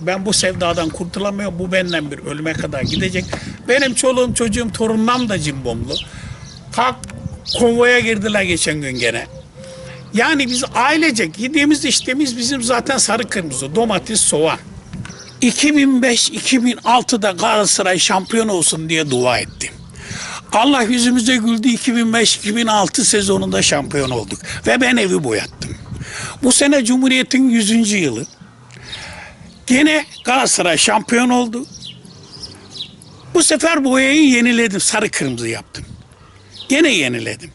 Ben bu sevdadan kurtulamıyorum. Bu benden bir ölüme kadar gidecek. Benim çoluğum çocuğum torunlam da cimbomlu. Kalk konvoya girdiler geçen gün gene. Yani biz ailecek yediğimiz içtiğimiz bizim zaten sarı kırmızı domates soğan. 2005-2006'da Galatasaray şampiyon olsun diye dua ettim. Allah yüzümüze güldü 2005-2006 sezonunda şampiyon olduk. Ve ben evi boyattım. Bu sene Cumhuriyet'in 100. yılı. Gene Galatasaray şampiyon oldu. Bu sefer boyayı yeniledim. Sarı kırmızı yaptım. Gene yeniledim.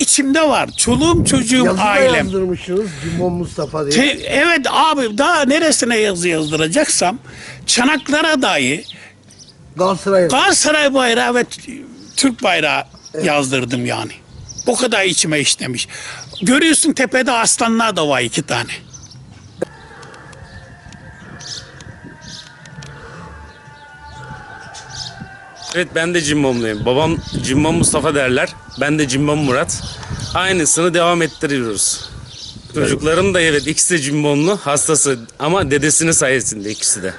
İçimde var. Çoluğum çocuğum Yazı ailem. yazdırmışsınız Cimbom Mustafa diye. Te- evet abi daha neresine yazı yazdıracaksam Çanaklara dahi Galatasaray'a. Galatasaray bayrağı ve Türk bayrağı yazdırdım yani. O kadar içime işlemiş. Görüyorsun tepede aslanlar da var iki tane. Evet ben de cimbomluyum. Babam cimbom Mustafa derler. Ben de cimbom Murat. Aynısını devam ettiriyoruz. Çocuklarım da evet ikisi de cimbomlu hastası ama dedesinin sayesinde ikisi de.